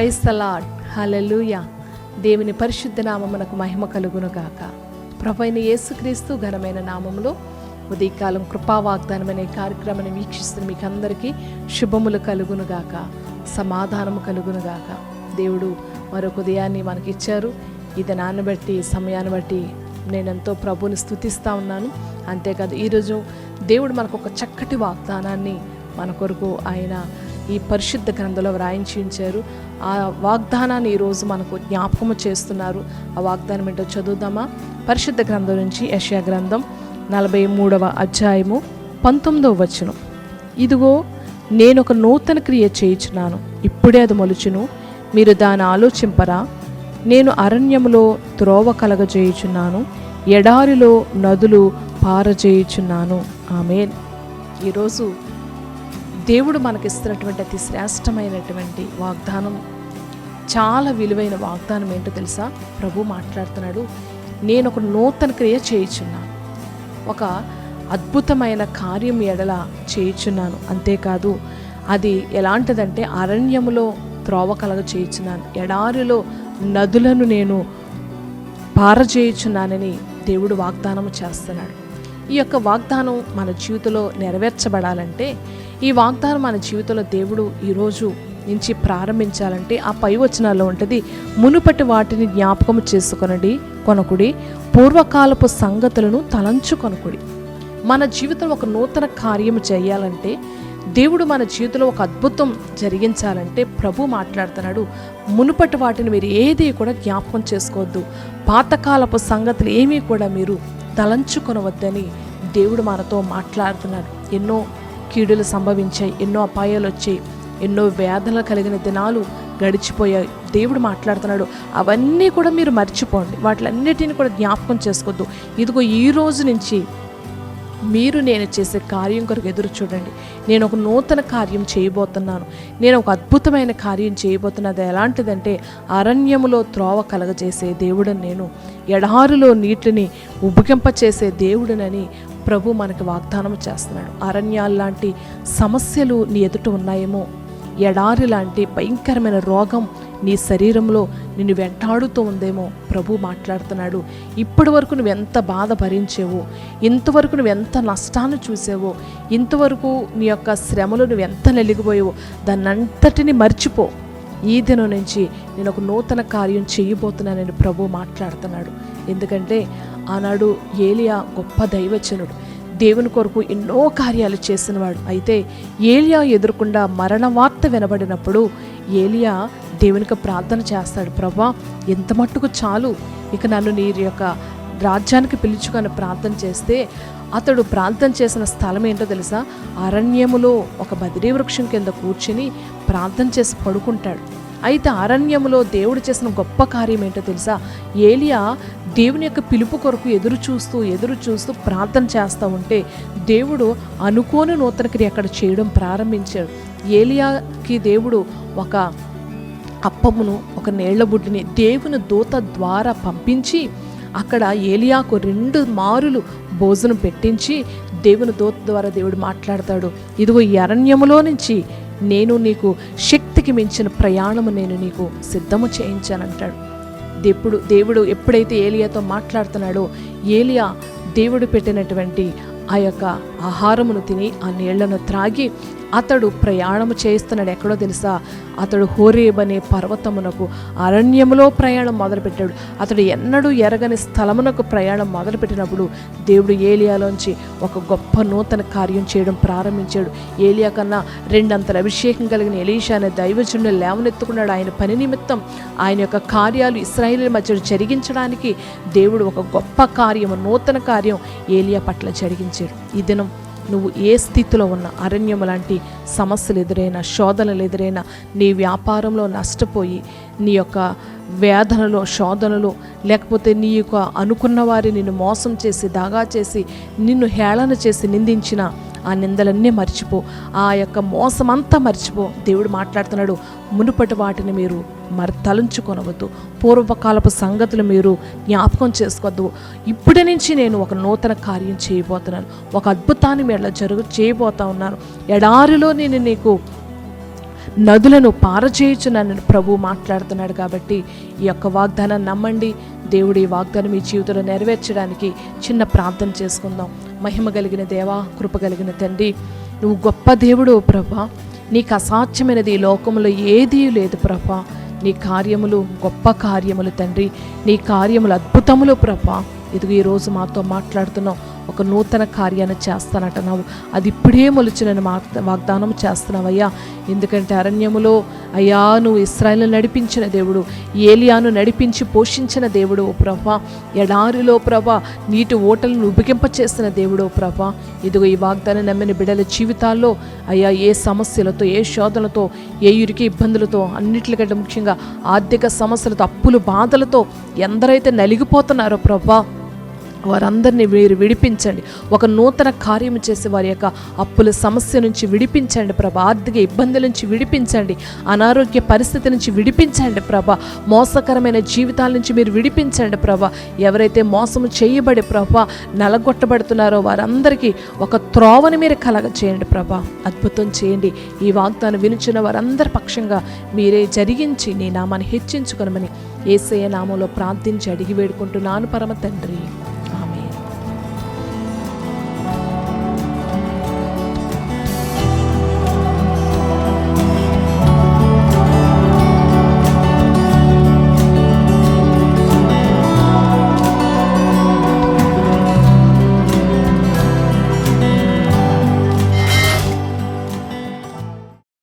క్రైస్తలాడ్ హలలుయ దేవుని పరిశుద్ధ నామమునకు మహిమ కలుగును గాక ప్రభైన యేసుక్రీస్తు ఘనమైన నామంలో ఉదయకాలం కృపా వాగ్దానం అనే కార్యక్రమాన్ని వీక్షిస్తున్న మీకు అందరికీ శుభములు కలుగును గాక సమాధానము కలుగును గాక దేవుడు మరొక ఉదయాన్ని మనకి ఇచ్చారు ఈ దినాన్ని బట్టి సమయాన్ని బట్టి నేనెంతో ప్రభుని స్థుతిస్తూ ఉన్నాను. అంతేకాదు ఈరోజు దేవుడు మనకు ఒక చక్కటి వాగ్దానాన్ని మన కొరకు ఆయన ఈ పరిశుద్ధ గ్రంథంలో వ్రాయించి ఉంచారు. ఆ వాగ్దానాన్ని ఈరోజు మనకు జ్ఞాపకము చేస్తున్నారు. ఆ వాగ్దానం ఏంటో చదువుదామా? పరిశుద్ధ గ్రంథం నుంచి యశయా గ్రంథం నలభై మూడవ అధ్యాయము పంతొమ్మిదవ వచనం. ఇదిగో నేను ఒక నూతన క్రియ చేయుచున్నాను. ఇప్పుడే అది మొలుచును. మీరు దాన్ని ఆలోచింపరా? నేను అరణ్యములో త్రోవ కలగజేయుచున్నాను. ఎడారిలో నదులు పారజేయుచున్నాను. ఆమె ఈరోజు దేవుడు మనకిస్తున్నటువంటి అతి శ్రేష్టమైనటువంటి వాగ్దానం చాలా విలువైన వాగ్దానం ఏంటో తెలుసా? ప్రభు మాట్లాడుతున్నాడు. నేను ఒక నూతన క్రియ చేయుచున్నాను. ఒక అద్భుతమైన కార్యం ఎడల చేయుచున్నాను. అంతేకాదు అది ఎలాంటిదంటే అరణ్యములో త్రోవ కలగ చేయుచున్నాను. ఎడారిలో నదులను నేను పారజేయుచున్నానని దేవుడు వాగ్దానం చేస్తున్నాడు. ఈ యొక్క వాగ్దానం మన జీవితంలో నెరవేర్చబడాలంటే ఈ వాగ్దానం మన జీవితంలో దేవుడు ఈరోజు నుంచి ప్రారంభించాలంటే ఆ పై వచనాల్లో ఉంటుంది మునుపటి వాటిని జ్ఞాపకం చేసుకొనడి కొనకుడి పూర్వకాలపు సంగతులను తలంచుకొనకుడి. మన జీవితంలో ఒక నూతన కార్యం చేయాలంటే దేవుడు మన జీవితంలో ఒక అద్భుతం జరిగించాలంటే ప్రభు మాట్లాడుతున్నాడు. మునుపటి వాటిని మీరు ఏది కూడా జ్ఞాపకం చేసుకోవద్దు. పాతకాలపు సంగతులు ఏమీ కూడా మీరు తలంచుకొనవద్దని దేవుడు మనతో మాట్లాడుతున్నాడు. ఎన్నో కీడులు సంభవించాయి ఎన్నో అపాయాలు వచ్చాయి ఎన్నో వ్యాధులు కలిగిన దినాలు గడిచిపోయాయి. దేవుడు మాట్లాడుతున్నాడు అవన్నీ కూడా మీరు మర్చిపోండి. వాటిలన్నిటిని కూడా జ్ఞాపకం చేసుకోవద్దు. ఇదిగో ఈ రోజు నుంచి మీరు నేను చేసే కార్యం కొరకు ఎదురు చూడండి. నేను ఒక నూతన కార్యం చేయబోతున్నాను. నేను ఒక అద్భుతమైన కార్యం చేయబోతున్నది ఎలాంటిదంటే అరణ్యములో త్రోవ కలగజేసే దేవుడని నేను ఎడారులో నీటిని ఉబికింపచేసే దేవుడనని ప్రభు మనకు వాగ్దానం చేస్తున్నాడు. అరణ్యాల్లాంటి సమస్యలు నీ ఎదుట ఉన్నాయేమో? ఎడారి లాంటి భయంకరమైన రోగం నీ శరీరంలో నిన్ను వెంటాడుతూ ఉందేమో ప్రభు మాట్లాడుతున్నాడు. ఇప్పటి వరకు నువ్వు ఎంత బాధ భరించేవో ఇంతవరకు నువ్వు ఎంత నష్టాన్ని చూసావో ఇంతవరకు నీ యొక్క శ్రమలు నువ్వు ఎంత నలిగిపోయావో దాన్నంతటిని మర్చిపో. ఈ దినం నుంచి నేను ఒక నూతన కార్యం చేయబోతున్నానని ప్రభు మాట్లాడుతున్నాడు. ఎందుకంటే ఆనాడు ఏలియా గొప్ప దైవచనుడు దేవుని కొరకు ఎన్నో కార్యాలు చేసినవాడు. అయితే ఏలియా ఎదుర్కొండా మరణ వార్త వినబడినప్పుడు ఏలియా దేవునికి ప్రార్థన చేస్తాడు. ప్రభా ఎంత మట్టుకు చాలు? ఇక నన్ను నీ యొక్క రాజ్యానికి పిలుచుకొని ప్రార్థన చేస్తే అతడు ప్రార్థన చేసిన స్థలం ఏంటో తెలుసా? అరణ్యములో ఒక బదిరీ వృక్షం కింద కూర్చుని ప్రార్థన చేసి పడుకుంటాడు. అయితే అరణ్యములో దేవుడు చేసిన గొప్ప కార్యం ఏంటో తెలుసా? ఏలియా దేవుని యొక్క పిలుపు కొరకు ఎదురు చూస్తూ ఎదురు చూస్తూ ప్రార్థన చేస్తూ ఉంటే దేవుడు అనుకోని నూతన క్రియ అక్కడ చేయడం ప్రారంభించాడు. ఏలియాకి దేవుడు ఒక అప్పమును ఒక నీళ్ళ బుడ్డిని దేవుని దూత ద్వారా పంపించి అక్కడ ఏలియాకు రెండు మారులు భోజనం పెట్టించి దేవుని దూత ద్వారా దేవుడు మాట్లాడతాడు. ఇదిగో ఈ అరణ్యములో నుంచి నేను నీకు శక్తికి మించిన ప్రయాణము నేను నీకు సిద్ధము చేయించానంటాడు దేవుడు దేవుడు ఎప్పుడైతే ఏలియాతో మాట్లాడుతున్నాడో ఏలియా దేవుడు పెట్టినటువంటి ఆ యొక్క ఆహారమును తిని ఆ నీళ్ళను త్రాగి అతడు ప్రయాణము చేస్తున్నాడు ఎక్కడో తెలుసా? అతడు హోరేబ్ అనే పర్వతమునకు అరణ్యములో ప్రయాణం మొదలుపెట్టాడు. అతడు ఎన్నడూ ఎరగని స్థలమునకు ప్రయాణం మొదలుపెట్టినప్పుడు దేవుడు ఏలియాలోంచి ఒక గొప్ప నూతన కార్యం చేయడం ప్రారంభించాడు. ఏలియా కన్నా రెండంతల అభిషేకం కలిగిన ఎలీషా అనే దైవజనుడు లేవనెత్తుకున్నాడు. ఆయన పని నిమిత్తం ఆయన యొక్క కార్యాలు ఇస్రాయేల్ మధ్య జరిగించడానికి దేవుడు ఒక గొప్ప కార్యము నూతన కార్యం ఏలియా పట్ల జరిగించాడు. ఈ దినం నువ్వు ఏ స్థితిలో ఉన్న అరణ్యం లాంటి సమస్యలు ఎదురైనా శోధనలు ఎదురైనా నీ వ్యాపారంలో నష్టపోయి నీ యొక్క వేదనలో శోధనలో లేకపోతే నీ యొక్క అనుకున్న వారి నిన్ను మోసం చేసి దాగా చేసి నిన్ను హేళన చేసి నిందించిన ఆ నిందలన్నీ మర్చిపో. ఆ యొక్క మోసమంతా మర్చిపో. దేవుడు మాట్లాడుతున్నాడు మునుపటి వాటిని మీరు మరి తలంచుకొనవద్దు పూర్వకాలపు సంగతులు మీరు జ్ఞాపకం చేసుకోవద్దు. ఇప్పటి నుంచి నేను ఒక నూతన కార్యం చేయబోతున్నాను. ఒక అద్భుతాన్ని మీరు జరుగు చేయబోతా ఉన్నాను. ఎడారిలో నేను నీకు నదులను పారచేయుచున్నానని ప్రభు మాట్లాడుతున్నాడు కాబట్టి ఈ యొక్క వాగ్దానాన్ని నమ్మండి. దేవుడు ఈ వాగ్దానం మీ జీవితంలో నెరవేర్చడానికి చిన్న ప్రార్థన చేసుకుందాం. మహిమ కలిగిన దేవా కృప కలిగిన తండ్రి నువ్వు గొప్ప దేవుడు ప్రభా. నీకు అసాధ్యమైనది ఈ లోకంలో ఏదీ లేదు ప్రభా. నీ కార్యములు గొప్ప కార్యములు తండ్రి. నీ కార్యములు అద్భుతములు ప్రభా. ఇదిగో ఈరోజు మాతో మాట్లాడుతున్నావు. ఒక నూతన కార్యాన్ని చేస్తానంటున్నావు అది ఇప్పుడే మొలిచినని మా వాగ్దానం చేస్తున్నావయ్యా. ఎందుకంటే అరణ్యములో అయ్యా నువ్వు ఇస్రాయల్ నడిపించిన దేవుడు ఏలియాను నడిపించి పోషించిన దేవుడు ఓ ప్రభా. ఎడారిలో ప్రభా నీటి ఓటలను ఉబికింపచేసిన దేవుడు ఓ ప్రభా. ఇదిగో ఈ వాగ్దానం నమ్మిన బిడ్డల జీవితాల్లో అయ్యా ఏ సమస్యలతో ఏ శోధనలతో ఏ ఇరికి ఇబ్బందులతో అన్నిటికంటే ముఖ్యంగా ఆర్థిక సమస్యలతో అప్పులు బాధలతో ఎందరైతే నలిగిపోతున్నారో ప్రభా. వారందరినీ మీరు విడిపించండి. ఒక నూతన కార్యం చేసి వారి యొక్క అప్పుల సమస్య నుంచి విడిపించండి ప్రభా. ఆర్థిక ఇబ్బందుల నుంచి విడిపించండి. అనారోగ్య పరిస్థితి నుంచి విడిపించండి ప్రభా. మోసకరమైన జీవితాల నుంచి మీరు విడిపించండి ప్రభా. ఎవరైతే మోసము చేయబడి ప్రభా నలగొట్టబడుతున్నారో వారందరికీ ఒక త్రోవని మీరు కలగ చేయండి ప్రభా. అద్భుతం చేయండి. ఈ వాగ్దానం వినుచున్న వారందరి పక్షంగా మీరే జరిగించి నీ నామాన్ని హెచ్చించుకొనమని ఏసయ్య నామంలో ప్రార్థించి అడిగి వేడుకుంటున్నాను పరమ తండ్రి.